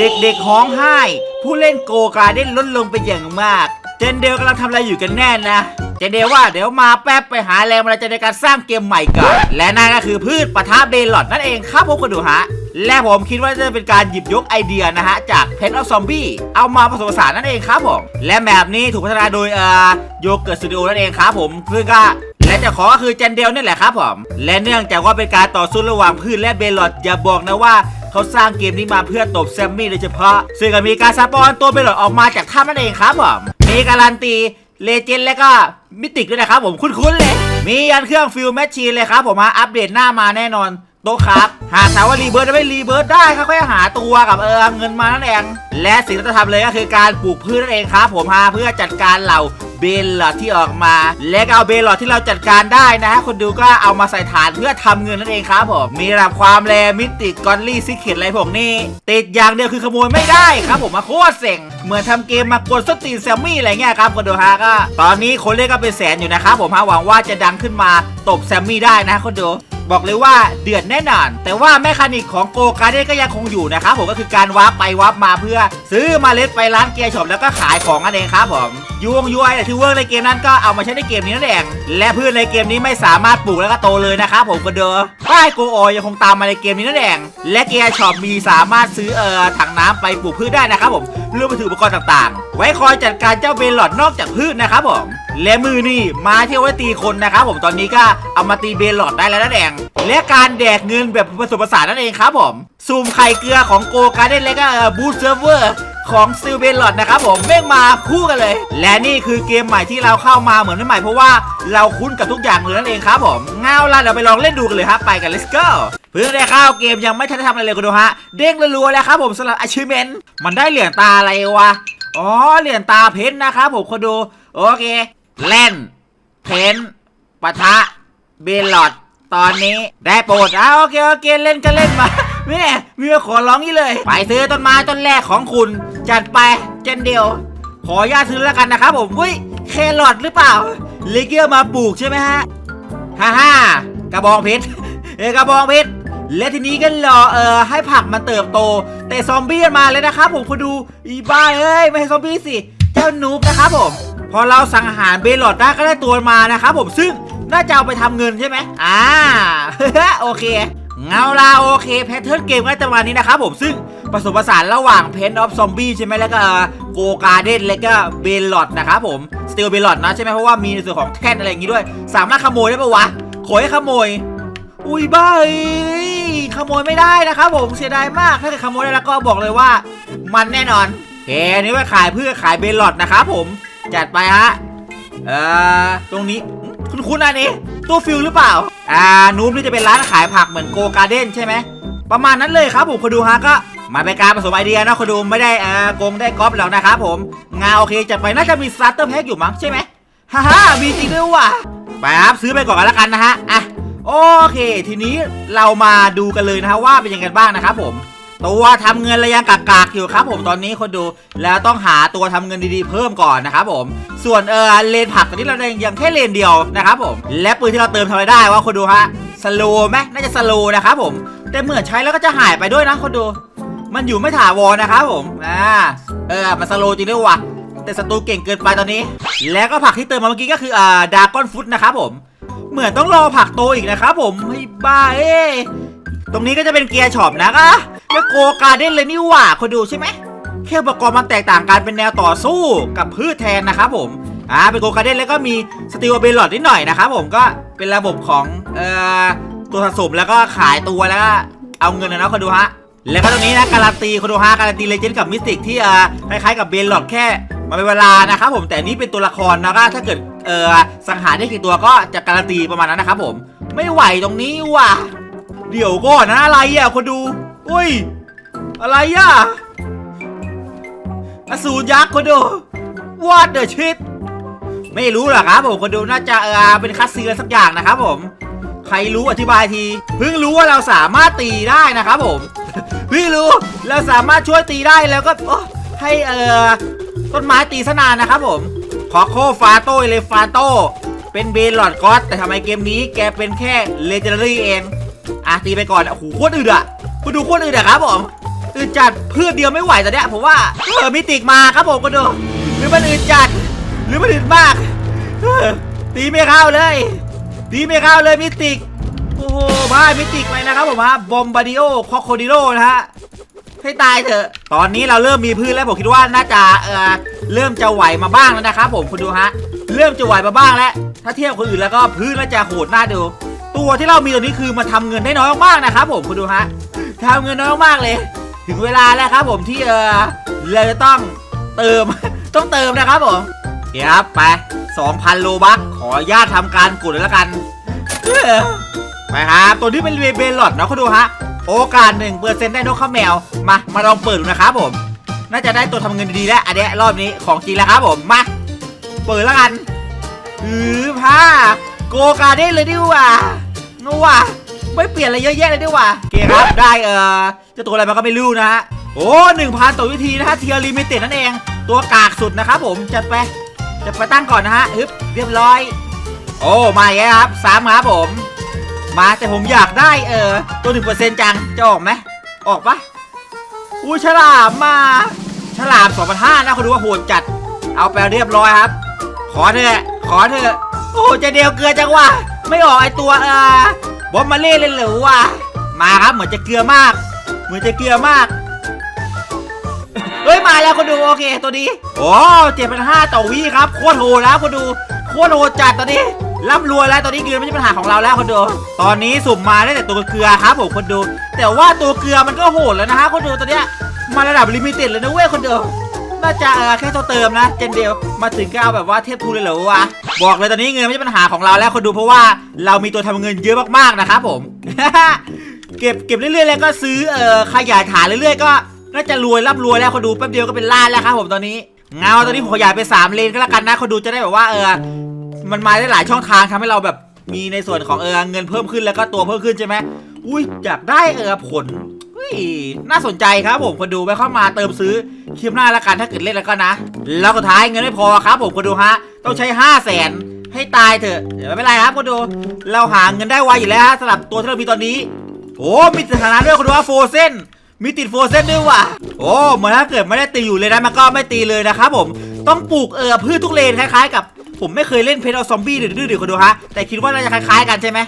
เด็กๆห้องไห้ ผู้เล่นโกการเด้นลดลงเป็นอย่างมาก เจนเดลกำลังทำอะไรอยู่กันแน่นะ เจนเดลว่าเดี๋ยวมาแป๊บไปหาแรงบันดาลใจในการสร้างเกมใหม่ก่อน และนั่นก็คือพืชปะทะเบลลอดนั่นเองครับผมคุณดูฮะ และผมคิดว่าจะเป็นการหยิบยกไอเดียนะฮะ จากเพนออฟซอมบี้เอามาผสมผสานนั่นเองครับผม และแมปนี้ถูกพัฒนาโดยเอ่อโยเกิร์ตสตูดิโอนั่นเองครับผมซึ่งก็ และเจ้าของก็คือเจนเดลนี่แหละครับผม และเนื่องจากว่าเป็นการต่อสู้ระหว่างพืชและเบลลอดอย่าบอกนะว่าเขาสร้างเกมนี้มาเพื่อตบแซมมี่โดยเฉพาะ ซึ่งก็มีการสปอนตัวเบลลอดออกมาจากถ้ำนั่นเองครับผมมีการันตีเลเจนด์และก็มิติกด้วยนะครับผมคุ้นๆเลย มียันเครื่องฟิลแมชชีนเลยครับผมมาอัปเดตหน้ามาแน่นอน โตครับ หากถามว่ารีเบิร์ดไม่รีเบิร์ดได้ครับค่หาตัวกับเออเงินมานั่นเอง และสิ่งที่ต้องทำเลยก็คือการปลูกพืชนั่นเองครับ ผมฮาเพื่อจัดการเหล่าเบลลอดที่ออกมา และก็เอาเบลลอดที่เราจัดการได้นะฮะคนดูก็เอามาใส่ฐานเพื่อทำเงินนั่นเองครับผมมีระดับความแรมิติกอนลี่ซิกเข็ดอะไรพวกนี้ติดอย่างเดียวคือขโมยไม่ได้ครับผมมาโคตรเซ็งเหมือนทำเกมมากดสตีนแซมมี่อะไรเงี้ยครับคนดูฮะก็ ตอนนี้คนเล่นก็เป็นแสนอยู่นะครับผมฮะหวังว่าจะดังขึ้นมาตบแซมมี่ได้นะคนดู บอกเลยว่าเดือดแน่นอน แต่ว่าแมคานิกของโกการ์เด้ก็ยังคงอยู่นะครับผมก็คือการวาร์ปไปวาร์ปมาเพื่อ ซื้อมาเล็ดไปร้านเกียร์ช็อปแล้วก็ขายของนั่นเองครับผมยวงยูไอที่เวิร์กในเกมนั้นก็เอามาใช้ในเกมนี้นั่นเองและพืชในเกมนี้ไม่สามารถปลูกแล้วก็โตเลยนะครับผมก็เดอป้ายโกโอยังคงตามมาในเกมนี้นั่นเองและเกียร์ช็อปมีสามารถซื้อเอ่อถังน้ำไปปลูกพืชได้นะครับผมรวมไปถึงอุปกรณ์ต่างๆ ไว้คอยจัดการเจ้าเบลลอดนอกจากพืชนะครับผม และมือนี่มาเที่เอาไว้ตีคนนะครับผมตอนนี้ก็เอามาตีเบลลอดได้แล้วนั่นเองและการแดกเงินแบบผสมผสานนั่นเองครับผมซูมไข่เกลือของโกการ์เด้นและก็บูสเซิร์ฟเวอร์ของซิลเบลลอดนะครับผมแม่งมาคู่กันเลย และนี่คือเกมใหม่ที่เราเข้ามาเหมือนไม่ใหม่เพราะว่าเราคุ้นกับทุกอย่างเลยนั่นเองครับผมเงาล่ะเดี๋ยวไปลองเล่นดูกันเลยครับไปกัน let's go เพิ่งได้เข้าเกมยังไม่ทันทำอะไรเลยกันดูฮะ เด้งรัวๆแล้วครับผมสำหรับ achievement มันได้เหรียญตาอะไรวะอ๋อเหรียญตาเพชรนะครับผมคนดูโอเค เล่น เพนปะทะเบลลอดตอนนี้ได้โปรดอะโอเคโอเคเล่นก็เล่นมาแม่เมียขอร้องนี่เลย ไปซื้อต้นไม้ต้นแรกของคุณ จัดไปเจนเดียว ขอญาตซื้อแล้วกันนะครับผมอุ้ยแครอทหรือเปล่าเลเกียมาปลูกใช่ไหมฮะฮ่าฮ่ากระบองเพชรเอกระบองเพชรและทีนี้ก็รอเอ่อให้ผักมันเติบโต แต่ซอมบี้มาเลยนะครับผมคุณดูอีบ้าเอ้ยไม่ใช่ซอมบี้สิ เจ้านูบนะครับผม พอเราสังหารเบลลอดได้ก็ได้ตัวมานะครับผมซึ่งน่าจะเอาไปทำเงินใช่ไหมอ่าโอเคเงาลาโอเคแพทเทิร์นเกมก็จะประมาณนี้นะครับผมซึ่งผสมผสานระหว่างเพนออฟซอมบี้ใช่ไหมแล้วก็โกกาเดนแล้วก็เบลลอดนะครับผมสตีลเบลลอดนะใช่ไหมเพราะว่ามีในส่วนของแท่นอะไรอย่างงี้ด้วย สามารถขโมยได้ปะวะขอให้ขโมย อุ้ยบ้าเอ้ยขโมยไม่ได้นะครับผมเสียดายมากถ้าเกิดขโมยได้แล้วก็บอกเลยว่า มันแน่นอนเคอันนี่ว่าขายเพื่อขายเบลลอดนะครับผม จัดไปฮะ เอ่อ ตรงนี้ คุณคุณอันนี้ ตู้ฟิลหรือเปล่า อ่า นูบนี่จะเป็นร้านขายผักเหมือนโกการ์เด้นใช่ไหม ประมาณนั้นเลยครับผมคุณดูฮะก็มาเป็นการผสมไอเดียนะคุณดูไม่ได้อ่ากงได้ก๊อปแล้วนะครับผมงาโอเคจัดไปน่าจะมีสตาร์เตอร์แพ็กอยู่มั้งใช่ไหมฮ่าฮ่ามีจริงด้วยว่ะ ไปครับซื้อไปก่อนกันแล้วกันนะฮะ อะ โอเค ทีนี้เรามาดูกันเลยนะฮะว่าเป็นยังไงบ้างนะครับผม ตัวทำเงินระยังกากๆอยู่ครับ ผมตอนนี้คนดูแล้วต้องหาตัวทำเงินดีๆเพิ่มก่อนนะครับผม ส่วนเออเลนผักตอนนี้เรายังแค่เลนเดียวนะครับผม และปืนที่เราเติมทำอะไรได้ว่าคนดูฮะสโลไหมน่าจะสโลนะครับผมแต่เหมือนใช้แล้วก็จะหายไปด้วยนะคนดู มันอยู่ไม่ถาวรนะครับผมอ่าเออมันสโลจริงด้วยว่ะแต่ศัตรูเก่งเกินไปตอนนี้ แล้วก็ผักที่เติมมาเมื่อกี้ก็คืออ่าดากอนฟุตนะครับผม เหมือนต้องรอผักโตอีกนะครับผมให้บ้าเอ้ยตรงนี้ก็จะเป็นเกียร์ช็อปนะก็ แล้วโกการ์เด้นเลยนี่หว่าคนดูใช่ไหมแค่อุปกรณ์มันแตกต่างกันเป็นแนวต่อสู้กับพืชแทนนะครับผม อ่า เป็นโกการ์เด้นแล้วก็มีสตีลเบลลอดนิดหน่อยนะครับผมก็เป็นระบบของเอ่อตัวสะสมแล้วก็ขายตัวแล้วก็เอาเงินนะเนาะคนดูฮะ แล้วก็ตรงนี้นะการันตีคนดูฮะการันตีเลเจนด์กับมิสติกที่เอ่อคล้ายๆกับเบลลอดแค่มาเป็นเวลานะครับผมแต่นนี้เป็นตัวละครนะก็ถ้าเกิดเอ่อสังหารได้กี่ตัวก็จะการันตีประมาณนั้นนะครับผม ไม่ไหวตรงนี้ว่ะเดี๋ยวก่อนนะอะไรอะคนดู อุ้ย อะไรอะ อสูรยักษ์คนดู What the shit ไม่รู้หรอกครับผมคนดูน่าจะเออเป็นคัสเซีนสักอย่างนะครับผม ใครรู้อธิบายที เพิ่งรู้ว่าเราสามารถตีได้นะครับผมเพิ่งรู้เราสามารถช่วยตีได้แล้วก็ให้เออต้นไม้ตีสนานนะครับผม ขอโคฟาโต้เลยฟาโต้เป็นเบลลอดก็อตแต่ทำไมเกมนี้แกเป็นแค่เลเจนดารี่เองอะตีไปก่อนโอ้โหโคตรอึดอะ คุณดูคตรอึดอะครับผมอึดจัดพืชเดียวไม่ไหวตอนเนี้ยผมว่าเออมิติกมาครับผมก็ดูหรือมันอึดจัด หรือมันอึดมากเออตีไม่เข้าเลยตีไม่เข้าเลยมิติกโอ้โหมามิติกไปนะครับผมฮะบอมบาดิโอคอโคดิโลนะฮะให้ตายเถอะ ตอนนี้เราเริ่มมีพืชแล้วผมคิดว่าน่าจะเออเริ่มจะไหวมาบ้างแล้วนะครับผมคุณดูฮะ เริ่มจะไหวมาบ้างแล้ว ถ้าเทียบคนอื่นแล้วก็พืชน่าจะโหดน่าดู ตัวที่เรามีตัวนี้คือมาทำเงินได้น้อยมากๆนะครับผมคุณดูฮะทำเงินน้อยมากๆเลย ถึงเวลาแล้วครับผมที่เออเราจะต้องเติมต้องเติมนะครับผมโอเคครับไป2,000โลบัคขออนุญาตทำการกดเลยละกันไปครับตัวนี้เป็นเบลลอดนะคุณดูฮะโอกาสหนึ่งเปอร์เซ็นต์ได้นกข้าแมวมามาลองเปิดดูนะครับผม น่าจะได้ตัวทำเงินดีๆแล้วอันนี้รอบนี้ของจริงแล้วครับผมมาเปิดแล้วกันอือผ้า โกกาได้เลยดิว่างัวไม่เปลี่ยนอะไรเยอะแยะเลยดิว่าโอเคครับได้เออจ้าตัวอะไรมันก็ไม่รู้นะฮะโอ้หนึ่งพันต่อวิธีนะฮะเทียร์ลิมิเต็ดนั่นเอง ตัวกากสุดนะครับผมจัดไปจัดไปตั้งก่อนนะฮะฮึบเรียบร้อย โอ้มาแล้วครับสามครับผม มาแต่ผมอยากได้เออตัวหนึ่งเปอร์เซ็นต์จังจะออกไหมออกปะอุ้ยฉลามมา ฉลามสองพันห้านะคุณดูว่าโหดจัด เอาไปเรียบร้อยครับ ขอเถอะขอเถอะ โอ้จะเดียวเกลือจังวะไม่ออกไอตัวเออบอมมาเล่เลยเหรือวะมาครับเหมือนจะเกลือมาก เหมือนจะเกลือมากเฮ้ยมาแล้วคุณดูโอเคตัวนี้โอ้เจ็ดพันห้าต่อวิครับโคตรโหดแล้วคุณดูโคตรโหดจัดตอนนี้ร่ำรวยแล้วตอนนี้เกลือไม่ใช่ปัญหาของเราแล้วคุณดูตอนนี้สุ่มมาได้แต่ตัวเกลือครับผมคุณดู แต่ว่าตัวเกลือมันก็โหดแล้วนะฮะคุณดูตัวเนี้ยมาระดับลิมิเต็ดเลยนะเว้ยคุณดูน่าจะเออแค่ตัวเติมนะเจนเดียวมาถึงก็เอาแบบว่าเทพทูเลยเหรอวะ บอกเลยตอนนี้เงินไม่ใช่ปัญหาของเราแล้วคุณดูเพราะว่าเรามีตัวทำเงินเยอะมากๆนะครับผม เก็บเก็บเรื่อยๆแล้วก็ซื้อเอ่อขยายฐานเรื่อยๆก็น่าจะรวยร่ำรวยแล้วคนดูแป๊บเดียวก็เป็นล้านแล้วครับผมตอนนี้เงาตอนนี้ผมขยายไปสามเลนก็แล้วกันนะคนดูจะได้แบบว่าเออมันมาได้หลายช่องทางทำให้เราแบบมีในส่วนของเออเงินเพิ่มขึ้นแล้วก็ตัวเพิ่มขึ้นใช่ไหมอุ้ยอยากได้เออผลอุ้ยน่าสนใจครับผมคนดูไปเข้ามาเติมซื้อคลิปหน้าแล้วกันถ้าเกิดเล่นแล้วก็นะ แล้วสุดท้ายเงินไม่พอครับผมคนดูฮะ ต้องใช้ห้าแสนให้ตายเถอะเดี๋ยวไม่เป็นไรครับคนดู เราหาเงินได้ไวอยู่แล้วฮะสำหรับตัวที่เรามีตอนนี้ โอ้มีสถานะด้วยคุณดูว่าโฟเซนมีติดโฟเซนด้วยว่ะ โอ้เหมือนถ้าเกิดไม่ได้ตีอยู่เลยนะมันก็ไม่ตีเลยนะครับผมต้องปลูกเออพืชทุกเลนคล้ายๆ กับ ผมไม่เคยเล่นเพนเอาซอมบี้ดื้อๆคุณดูฮะแต่คิดว่าน่าจะคล้ายๆ กันใช่ไหม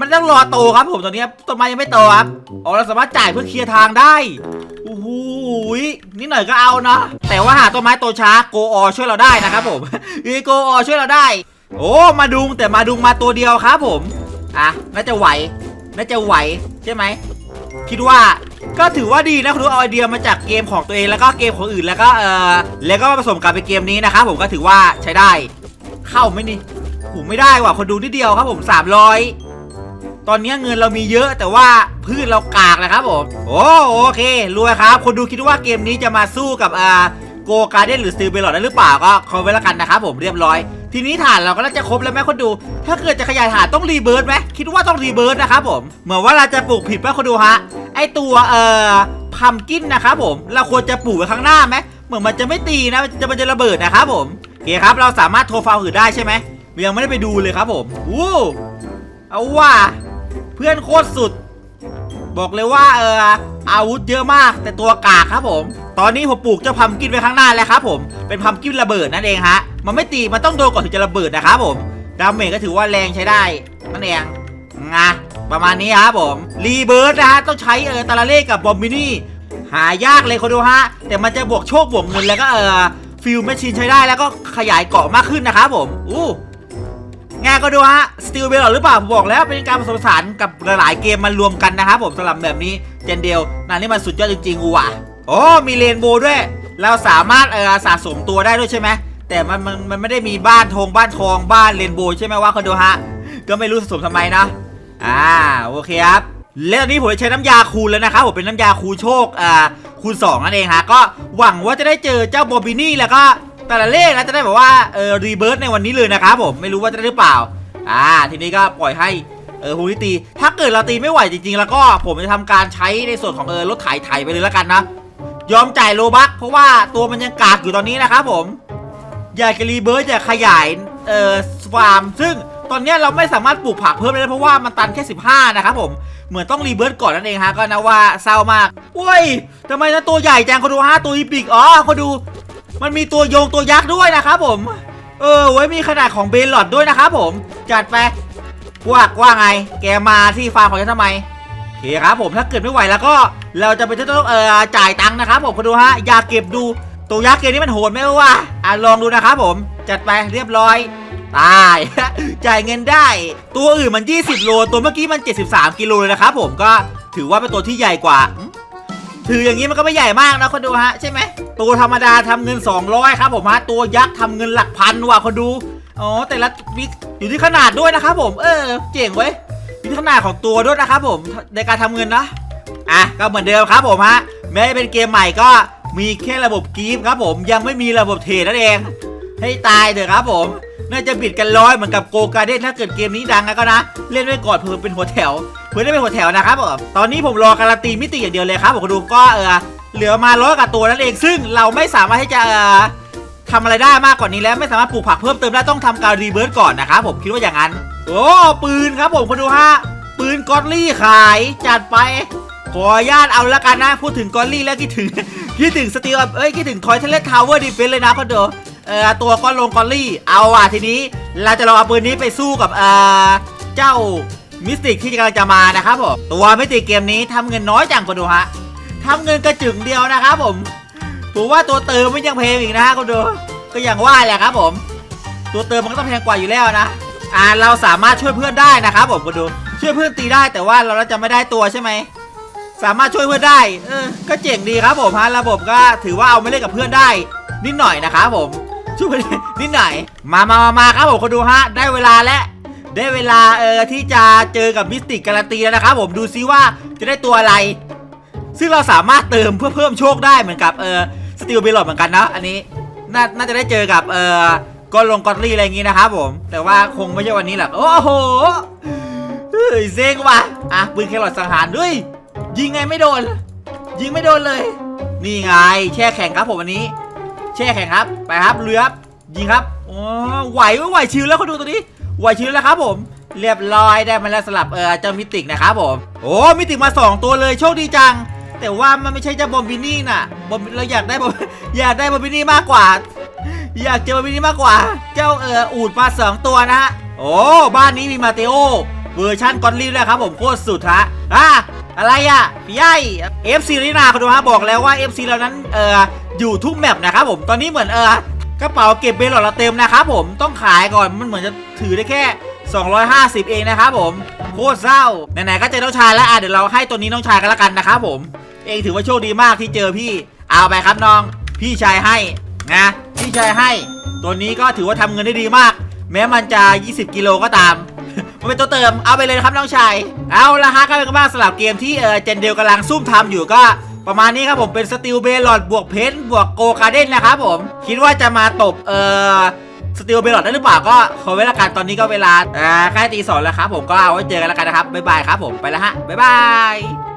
มันต้องรอโตครับผมตอนนี้ต้นไม้ยังไม่โตครับอ๋อเราสามารถจ่ายเพื่อเคลียร์ทางได้โอ้โหนิดหน่อยก็เอานะแต่ว่าหาต้นไม้โตช้าโกออช่วยเราได้นะครับผมอีโกออช่วยเราได้ โอ้มาดุงแต่มาดุงมาตัวเดียวครับผมอะน่าจะไหวน่าจะไหวใช่ไหมคิดว่าก็ถือว่าดีนะคุณรู้เอาไอเดียมาจากเกมของตัวเองแล้วก็เกมของอื่นแล้วก็เออแล้วก็มาผสมกันเป็นเกมนี้นะครับผมก็ถือว่าใช้ได้ เข้าไหมนี่หูไม่ได้ว่ะคนดูนิดเดียวครับผม300 ตอนนี้เงินเรามีเยอะแต่ว่าพืชเรากากนะครับผมโอ้โอเครวยครับ คนดูคิดว่าเกมนี้จะมาสู้กับอ่าโกการเดนหรือสติลเบลลอดได้หรือเปล่าก็คอมเมนต์แล้วกันนะครับผมเรียบร้อย ทีนี้ฐานเราก็น่าจะครบแล้วไหมคนดู ถ้าเกิดจะขยายฐานต้องรีเบิร์ดไหมคิดว่าต้องรีเบิร์ดนะครับผมเหมือนว่าเราจะปลูกผิดป่ะคนดูฮะไอตัวเอ่อพัมกินนะครับผมเราควรจะปลูกไว้ข้างหน้าไหมเหมือนมันจะไม่ตีนะมันจะมันจะระเบิดนะครับผมโอเคครับเราสามารถโทรฟาวอื่นได้ใช่ไหมยังไม่ได้ไปดูเลยครับผมอู้เอาว่า เพื่อนโคตรสุด บอกเลยว่าเอออาวุธเยอะมากแต่ตัวกากครับผม ตอนนี้ผมปลูกเจ้าพัมกินไว้ข้างหน้าแล้วครับผมเป็นพัมกินระเบิดนั่นเองฮะมันไม่ตีมันต้องโดนก่อนถึงจะระเบิดนะครับผมดาเมจก็ถือว่าแรงใช้ได้นั่นเองงะประมาณนี้ครับผมรีเบิร์ดนะฮะต้องใช้เออตาลาเล่กับบอมบินี่หายากเลยคนดูฮะ แต่มันจะบวกโชคบวกเงินแล้วก็เออฟิลแมชชีนใช้ได้แล้วก็ขยายเกาะมากขึ้นนะครับผมอู้ งานก็ดูฮะสติลเบลหรือเปล่าผมบอกแล้วเป็นการผสมผสานกับหลายๆเกมมันรวมกันนะครับผมสำหรับแบบนี้เจนเดียวนั่นนี่มันสุดยอดจริงๆกูว่ะโอ้มีเรนโบว์ด้วย เราสามารถเออสะสมตัวได้ด้วยใช่ไหมแต่มันมันมันไม่ได้มีบ้านทงบ้านทองบ้านเรนโบว์ใช่ไหมว่าคนดูฮะก็ไม่รู้สะสมทำไมนะอ่าโอเคครับแล้วตอนนี้ผมจะใช้น้ำยาคูณแล้วนะครับผมเป็นน้ำยาคูโชคอ่าคูณ2นั่นเองฮะก็หวังว่าจะได้เจอเจ้าบอบินี่แล้วก็ แต่ละเลขนะจะได้แบบว่าเออรีเบิร์ตในวันนี้เลยนะครับผมไม่รู้ว่าจะได้หรือเปล่าอ่าทีนี้ก็ปล่อยให้เออฮูลิตี ถ้าเกิดเราตีไม่ไหวจริง ๆ แล้วก็ผมจะทำการใช้ในส่วนของเออรถไถไถไปเลยแล้วกันนะยอมจ่ายโลบัคเพราะว่าตัวมันยังกากอยู่ตอนนี้นะครับผมอยากจะรีเบิร์ดอยากขยายเอ่อฟาร์มซึ่งตอนนี้เราไม่สามารถปลูกผักเพิ่มได้เพราะว่ามันตันแค่ 15 นะครับผม เหมือนต้องรีเบิร์ตก่อนนั่นเองฮะก็นะว่าเศร้ามากโอ้ยทำไมนะตัวใหญ่จังเขาดูฮะตัวอีปิกอ๋อเขาดู มันมีตัวโยงตัวยักษ์ด้วยนะครับผม เออไว้มีขนาดของเบลลอดด้วยนะครับผม จัดไปพวกว่าไง แกมาที่ฟาร์มของฉันทำไมโอเคครับผมถ้าเกิดไม่ไหวแล้วก็เราจะไปต้องเออจ่ายตังค์นะครับผมคุณดูฮะอย่าเก็บดูตัวยักษ์เกมนี้มันโหดไหมวะอะลองดูนะครับผมจัดไปเรียบร้อยตายจ่ายเงินได้ ตัวอื่นมัน 20 โล ตัวเมื่อกี้มัน 73 กิโลเลยนะครับผมก็ถือว่าเป็นตัวที่ใหญ่กว่า ถืออย่างนี้มันก็ไม่ใหญ่มากนะคนดูฮะใช่ไหมตัวธรรมดาทำเงิน 200 ครับผมฮะตัวยักษ์ทำเงินหลักพันว่ะคนดูอ๋อแต่ละวิอยู่ที่ขนาดด้วยนะครับผมเออเจ๋งเว้ยอยู่ที่ขนาดของตัวด้วยนะครับผมในการทำเงินนะอะก็เหมือนเดิมครับผมฮะแม้จะเป็นเกมใหม่ก็มีแค่ระบบกรีฟครับผมยังไม่มีระบบเทรดนั่นเอง ให้ตายเถอะครับผม น่าจะบิดกันร้อยเหมือนกับโกกาเด้นถ้าเกิดเกมนี้ดังแล้วก็นะ เล่นไว้ก่อนเพื่อเป็นหัวแถวเพื่อได้เป็นหัวแถวนะครับผมตอนนี้ผมรอการันตีมิติอย่างเดียวเลยครับผมดูก็เออเหลือมาร้อยกับตัวนั่นเองซึ่งเราไม่สามารถที่จะเออทำอะไรได้มากกว่านี้แล้วไม่สามารถปลูกผักเพิ่มเติมได้ต้องทำการรีเบิร์ตก่อนนะครับผมคิดว่าอย่างนั้น โอ้ปืนครับผมคุณดูฮะปืนกอตลี่ขายจัดไป ขออนุญาตเอาละกันนะ พูดถึงกอตลี่แล้วคิดถึงคิดถึงสตีลเอ้ยคิดถึงทอยเทเลทาวเวอร์ดีเฟนเลยนะคอนโด เอ่อตัวก้อนลงกอลลี่ เอาอะทีนี้เราจะลองเอาปืนนี้ไปสู้กับเอ่อเจ้ามิสติกที่กำลังจะมานะครับผมตัวมิสติกเกมนี้ทำเงินน้อยจังคนดูฮะทำเงินกระจึงเดียวนะครับผมผมว่าตัวเติมไม่ยังเพลงอีกนะฮะคนดูก็อย่างว่าแหละครับผม ตัวเติมมันก็ต้องแพงกว่าอยู่แล้วนะอ่าเราสามารถช่วยเพื่อนได้นะครับผมคนดูช่วยเพื่อนตีได้แต่ว่าเราจะไม่ได้ตัวใช่ไหมสามารถช่วยเพื่อนได้เออก็เจ๋งดีครับผมฮะระบบก็ถือว่าเอาไม่เล่นกับเพื่อนได้ นิดหน่อยนะครับผม ช่วยนิดหน่อยมามามามาครับผมคนดูฮะ ได้เวลาแล้ว ได้เวลาเออที่จะเจอกับมิสติกการันตีแล้วนะครับผมดูซิว่าจะได้ตัวอะไร ซึ่งเราสามารถเติมเพื่อเพิ่มโชคได้เหมือนกับเออสติลเบลลอดเหมือนกันนะอันนี้น่าน่าจะได้เจอกับเออกอลงกอตลี่อะไรอย่างงี้นะครับผม แต่ว่าคงไม่ใช่วันนี้หรอกโอ้โหเฮ้ยเซ็งว่ะอะปืนแครอทสังหารด้วยยิงไงไม่โดน ยิงไม่โดนเลย นี่ไง แช่แข็งครับผมวันนี้ แช่แข็งครับ ไปครับเรือครับยิงครับอ๋อไหวเว้ยไหวชิวแล้วเขาดูตัวนี้ไหวชิวแล้วครับผมเรียบร้อยได้มาแล้วสลับเออเจ้ามิติกนะครับผม โอ้มิติกมาสองตัวเลยโชคดีจัง แต่ว่ามันไม่ใช่เจ้าบอมบินี่น่ะบอมเราอยากได้บอมอยากได้บอมบินี่มากกว่า อยากเจอบอมบินี่มากกว่า เจ้าเอออูดมาสองตัวนะฮะโอ้บ้านนี้มีมาเตโอเวอร์ชันกอนลีฟเลยครับผมโคตรสุดฮะอะ อะไรอะพี่ใหญ่ FC ลินาคุณดูฮะบอกแล้วว่า FC เรานั้นเอ่ออยู่ทุกแมปนะครับผมตอนนี้เหมือนเออกระเป๋าเก็บเบลหลอดเราเต็มนะครับผมต้องขายก่อนมันเหมือนจะถือได้แค่ 250 เองนะครับผมโคตรเศร้าไหนๆก็เจอน้องชายแล้วอะเดี๋ยวเราให้ตัวนี้น้องชายกันละกันนะครับผม เองถือว่าโชคดีมากที่เจอพี่เอาไปครับน้อง พี่ชายให้นะพี่ชายให้ ตัวนี้ก็ถือว่าทำเงินได้ดีมาก แม้มันจะ 20 กิโลก็ตาม มันเป็นตัวเติมเอาไปเลยครับน้องชายเอาละฮะก็เป็นกันบ้างสลับเกมที่เออเจนเดลกำลังซุ่มทำอยู่ก็ประมาณนี้ครับผมเป็นสติลเบลลอดบวกเพนบวกโกคาเดนนะครับผมคิดว่าจะมาตบเออสติลเบลลอดได้หรือเปล่าก็ขอเวลากันตอนนี้ก็เวลาอ่าใกล้ตีสองแล้วครับผมก็เอาไว้เจอกันแล้วกันนะครับบ๊ายบายครับผมไปแล้วฮะบ๊ายบาย